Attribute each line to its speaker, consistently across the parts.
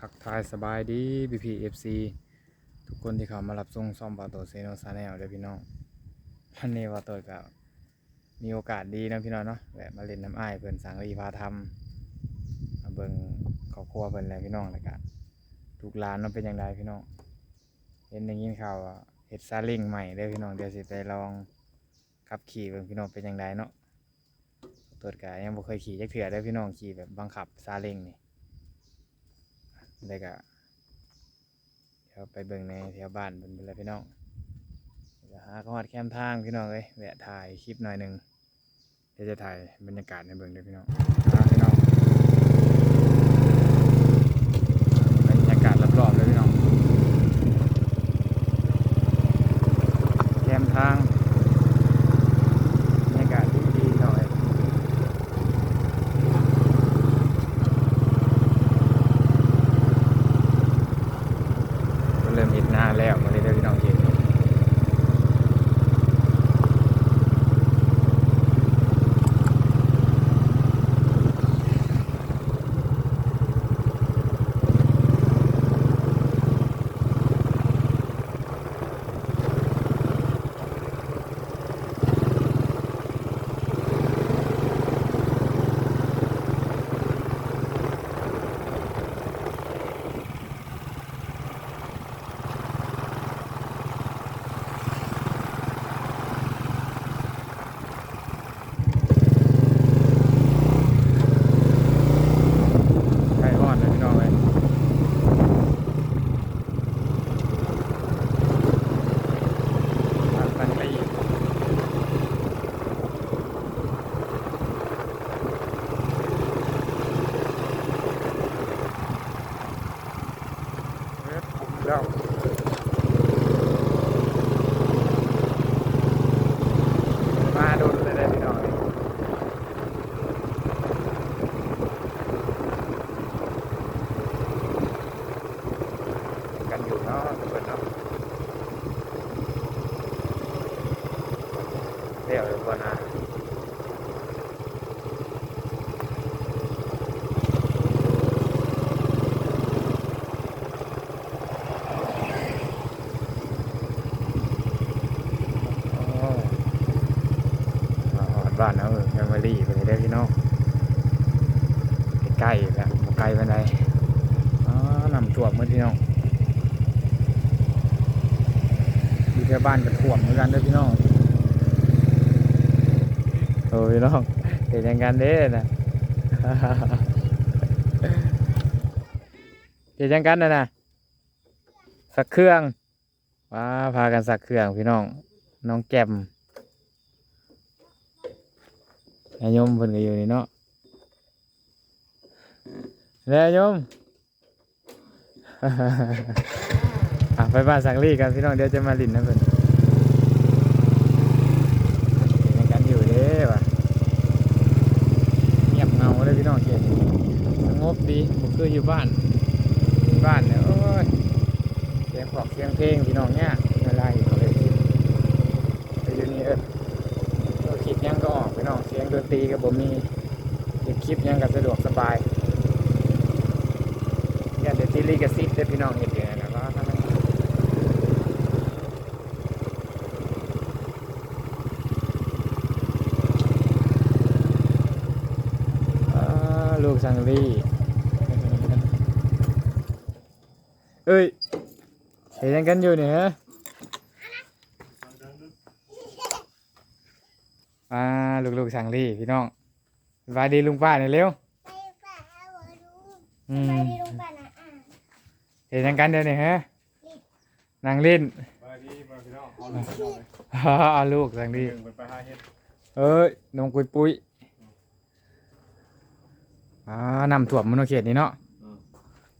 Speaker 1: ทักทายสบายดีพีพีเอฟซีทุกคนที่เข้ามารับชมซ่อมบาโตเซโนซาแนลเด้อพี่น้องวันนี้บาโตก็มีโอกาสดีนะพี่น้องเนาะแวะมาเล่นน้ำอ้ายเพิ่นสังรีพาทำมาเบิ่งครอบครัวเพิ่นแหละพี่น้องแล้วก็ทุกร้านเนเป็นอย่างไรพี่น้อง เห็นได้ยินข่าวเฮ็ดซาเล้งใหม่เด้อพี่น้องเดี๋ยวสิไปลองขับขี่เบิ่งพี่น้องเป็นอย่างไรเนาะตัวก็ยังบ่เคยขี่จักเทื่อเด้อพี่น้องขี่แบบบังคับซาเล้งนี่ แล้ก็เดี๋ยวไปเบิ่งในแถวบ้านเบิ่งไปเลยพี่น้องเดี๋ยวหาขอดแคมทางพี่น้องเลยแวะถ่ายคลิปหน่อยหนึ่งเดี๋ยวจะถ่ายบรรยากาศในเบิ่งด้วยพี่น้องพี่น้องบรรยากาศรอบๆเลยพี่น้องแคมทาง บ้านเอาเออแฟมิลี่ไปได้พี่น้องใกล้ๆแล้วไกลไปไหนอ๋อนำท่วมเมื่อพี่น้องอยู่แถวบ้านกับถ่วมเหมือนกันด้อพี่น้องโอ้พี่น้องเห็นยังกันเด้นะเห็นยังกันนะนะสักเครื่องว้าพากันสักเครื่องพี่น้อง น้องแก้ม นายยมเพิ่นก็อยู่นี่เนาะนายยมอะไปบ้านสังลีกันพี่น้องเดี๋ยวจะมาลินนะเพื่อนเห็นกันอยู่เด้ว่ะเงียบเงาเลยพี่น้องเขตสงบดีผมคืออยู่บ้านอยู่บ้านเนี่ยโอ้ยเสียงขอกเสียงเพลงพี่น้องเนี่ยอยู่เลยไปอยู่นี่เออเราคิดยังก็ออกพี่น้อง เสียงดนตรีกับผมมีเก็บคลิปยังก็สะดวกสบายอย่าเดี๋ยวที่ลีกับซิปเด้อพี่น้องเห็นเดี๋ยวนะว่าลูกสังลีเอ้ยเห็นยังกันอยู่เนี่ยฮะ มาลูกลูกๆสังลีพี่น้องสบายดีลุงป้าเนี่ยเร็ว
Speaker 2: ไปป่าเอาหัวดู
Speaker 1: อื
Speaker 2: ไป
Speaker 1: ม
Speaker 2: ที่โรงพยาบาลนะอะ
Speaker 1: เห็นยังกันเดี๋ยวนี้ฮะนางเล่น
Speaker 3: มาดีมาพี่น้องเอาลูกไปเอาเลย
Speaker 1: เอาลูกสังลี
Speaker 3: หนึ่งเป็นไปหาเฮ็ด
Speaker 1: เอ้ยนมกุยปุ้ยอ่านำถ่วมมันโอเขตนี่เนาะ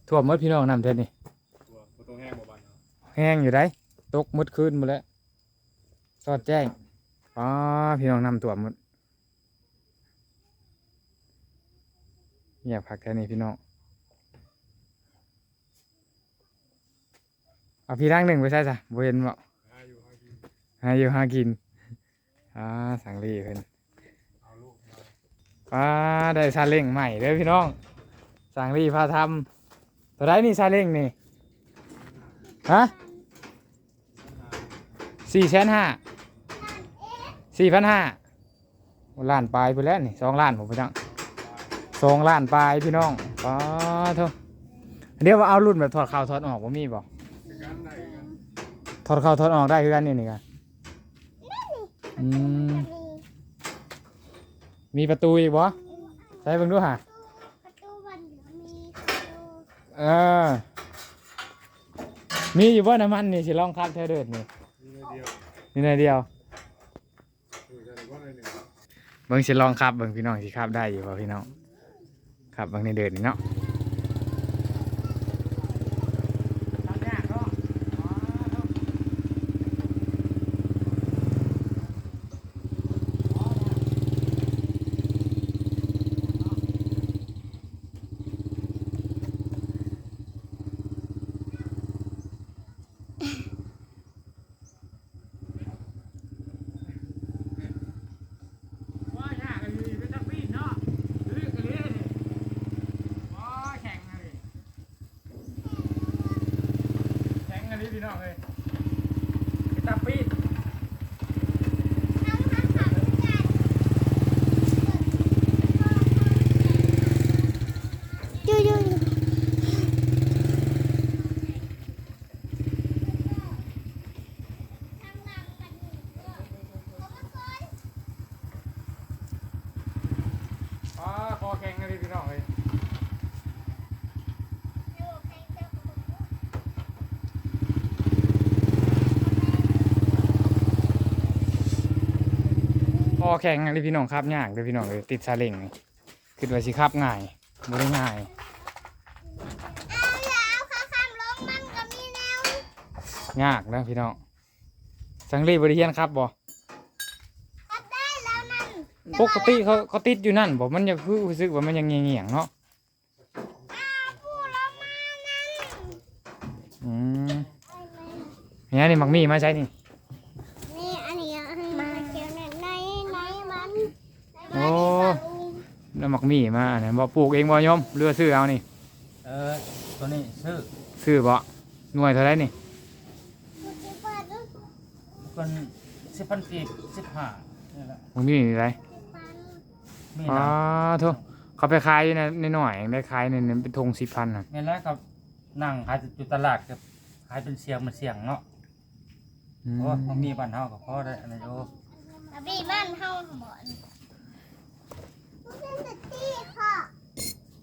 Speaker 1: ถ่วมหมดพี่น้องนำเท่านี้
Speaker 3: ตัวบ่ต้องแห้งบ่บานเนาะ
Speaker 1: แห้งอยู่ได้ตกมืดคืนหมดแล้วสอดแจ้ง อ๋อพี่น้องนำตัวหมดอยากพักแค่นี้พี่น้องเอาพี่ร่างหนึ่งไปใช่จ้ะบเห็นบ่
Speaker 3: หาอยู่หากิน
Speaker 1: หาอยู่หากินอ่าสังลีเพิ่น
Speaker 3: อ่า
Speaker 1: ได้ซาเล้งใหม่เด้อพี่น้องสังลีพาทำตัวไรนี่ซาเล้งนี่ฮะสี่แสนห้า สี่พันห้าล้านปลายไปแล้วนี่สองล้านผมไปจังสองล้านปลายพี่น้องป้าเถอะเดี๋ยวว่าเอารุ่นแบบถอดเข่าถอดออกว่ามีบ่
Speaker 3: คือก
Speaker 1: ถอดเข่าถอดออกได้คือกันนี่นี่กันมมีประตูอีกบ่ใส่เบิ่งดูฮะ
Speaker 2: ประตูบันเอมีประตู
Speaker 1: เออ มีอยู่บ่น้ำมันนี่สิลองขับเธอเดินนี่
Speaker 3: นี่เลยเดียว
Speaker 1: เบิ่งสิลองขับเบิ่งพี่น้องสิขับได้อยู่บ่พี่น้องขับเบิ่งในเดินนี่เนาะว่ายากเลยเป็นตักปีนเนาะลึกเลยนี่ว้าแข็งเลยแข็งเลยพี่น้องเลย เป็นตักปีน
Speaker 2: ทั้งทั้งสามกันยูยูยูทางหลังกันอยู่ก็เอามาก่อน
Speaker 1: อ๋อคอแข็งเลยพี่น้องเลย
Speaker 2: ให้บอกให้เจ้าของ
Speaker 1: ค อแข็งเลยพี่น้องขับยากเลยพี่น้องเลยติดซาเล้งนี่คิดว่าสิขับง่ายบ่ได้ง่าย
Speaker 2: เอาแล้วข้าข้างลงมันก็มีแนวยา
Speaker 1: กนะพี่น้องสังรีบริเฮียนครับบ่
Speaker 2: ก็ได้แล้วนั่น
Speaker 1: ปกติเขาเขาติดอยู่นั่นบ่มันยังคือรู้สึกว่ามันยังเงียงๆเนาะ
Speaker 2: อ้าวผู้เรามานั่น
Speaker 1: อืม
Speaker 2: ไอ้แม่
Speaker 1: เนี่ยนี่มักมีมาใช้นี่
Speaker 2: นี่อันนี้มาเกี่ยวในในในมัน
Speaker 1: โอ้ แล้วมักมีมาอันนั้นบ่ปลูกเองบ่ยมเรือซื้อเอานี่
Speaker 4: เออตัวนี้ซื้อ
Speaker 1: ซื้อบ่หน่วยเท่าไรนี่
Speaker 4: คนสิบพันกีบสิบห้านี่แหละ
Speaker 1: มักมีนี่ไร
Speaker 4: มี
Speaker 1: อ๋อ
Speaker 4: นะ
Speaker 1: โทษเขาไปขายอยู่ในในหน่อยได้ขายในนั้นเป็นธง10,000น่ะ
Speaker 4: นี่แหละกับนั่งขายอยู่ตลาดกับขายเป็นเสียงมันเสียงเนาะ
Speaker 1: อืม
Speaker 4: โอ้มันมีบ้านเฮากับพ่อได้อันนี้โอ้
Speaker 2: บีมันเฮาหมอนมันเป็นตะกี้ค่ะ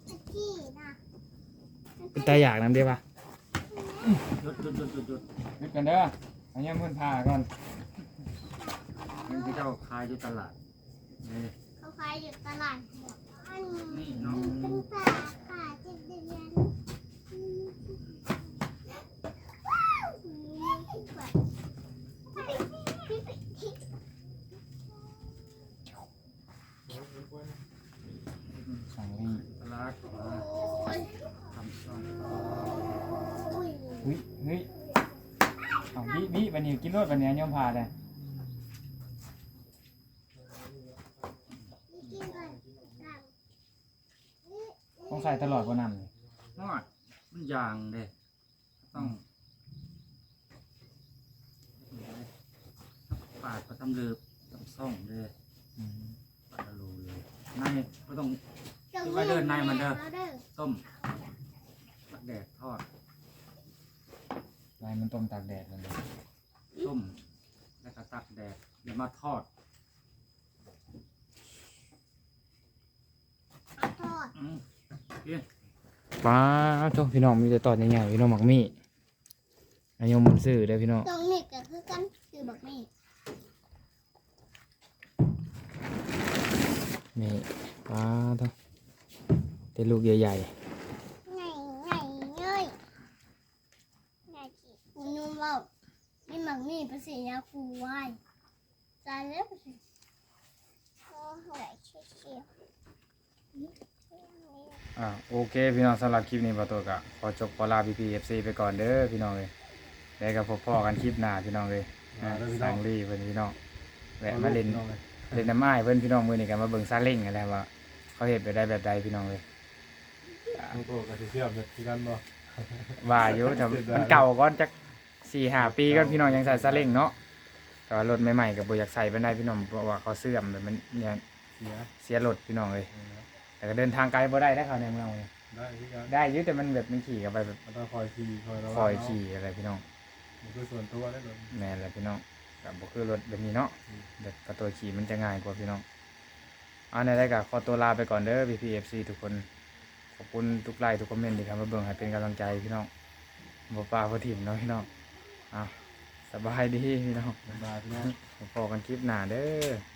Speaker 2: ตะกี้นะ
Speaker 1: เป็นตาอยากนำเด้ป่ะ
Speaker 4: หยุดหยุดหยุดหยุดหยุด
Speaker 1: หยุดกันเด้ออันนี้เพิ่นพาก่อน
Speaker 4: มันที่เจ้าขายอยู่ตลาดนี่
Speaker 2: เขาขายอยู่ตลาดหมดอัน
Speaker 4: นี่เนาะ
Speaker 2: เป็นป่าป่าเจ็ดเดือนว้าว
Speaker 1: สังรี
Speaker 4: ตลาดเออทำซ่อง
Speaker 1: เฮ้ยเฮ้ยเอาบิบิบันนี้ กินรถบันนี้ยอมพาเลย
Speaker 2: กินก่อน
Speaker 1: ต้องใส่ตลอดบ่นำนี่
Speaker 4: นอดมันยางเด้ต้องปาดประตำเลือบตำซ่องเด้
Speaker 1: อืม
Speaker 4: ปาดรูเลยในก็ต้อง
Speaker 2: ต้
Speaker 4: ต้มตักแดดทอด
Speaker 1: ลายมันต้มตากแดดมันเลย
Speaker 4: ต้ม แล้วก็ตักแดดแล้วมาทอด
Speaker 2: ทอด
Speaker 4: อืมเอ๊ะ
Speaker 1: ป้าโทษพี่น้องมีแต่ตอนใหญ่ๆพี่น้องหมักมี่อันยมมันซื้อเด้อพี่น้อง
Speaker 2: ตรงนี้ก็คือกันคือแบบนี้
Speaker 1: นี่ป้าโทษแต่ลูกใหญ่
Speaker 2: ไงไงเงยไงจีคุณนุ่มเบา นี่หมักนี่ภาษียาคูไว้จานเล็บสิโอ้โหเชี่ยวเชี่ยว
Speaker 1: ๆอ่าโอเคพี่น้องสำหรับคลิปนี้ประตูกะขอจบขอลาพีพีเอฟซีไปก่อนเด้อพี่น้องเลยแล้วก็พบพ่อกันคลิปหน้าพี่น้องเลยอ่าสังรีเพิ่นพี่น้องแวะมาเล่นเล่นน้ำไม้เพื่อนพี่น้องมือนี่กันมาเบิ่งซาเล้งอะไรว่าเขาเห็นไปได้แบบใดพี่น้องเลย
Speaker 3: ลูกโอ้กับที่เทียบเนี่ยที่กันบ่
Speaker 1: ว่าอยู่แต่มันเก่าก่อนจัก สี่ห้าปีก่อนพี่น้องยังใส่ซาเล้งเนาะแต่ว่ารถใหม่ๆก็บ่อยากใส่ไปได้พี่น้องเพราะว่าเขาเสื่อมแบบมันยัง
Speaker 3: เสีย
Speaker 1: เสียรถพี่น้องเลยแต่ก็เดินทางไกลบ่ได้ได้เขาในเมืองเลย
Speaker 3: ได้ที่กัน
Speaker 1: ได้อยู่แต่มันแบบมันขี่กันไปแบบ
Speaker 3: มันต้องคอยขี่คอยระวัง
Speaker 1: คอยขี่อะไรพี่น้อง
Speaker 3: มันคือส่วนตัวได้เลย
Speaker 1: แม่นแหละพี่น้องกับบ่คือรถแบบนี้เนาะแบบกระตัวขี่มันจะง่ายกว่าพี่น้องเอาในได้ก็ขอตัวลาไปก่อนเด้อ PPFC ทุกคนขอบคุณทุกไลค์ทุกคอมเมนต์ที่เข้ามาเบิ่งให้เป็นกำลังใจพี่น้องบ่ปลาบ่ถิ่มเนาะพี่น้องเอาสบายดีพี่น้อง
Speaker 3: บายพี่น้อง
Speaker 1: พอกันคลิปหน้าเด้อ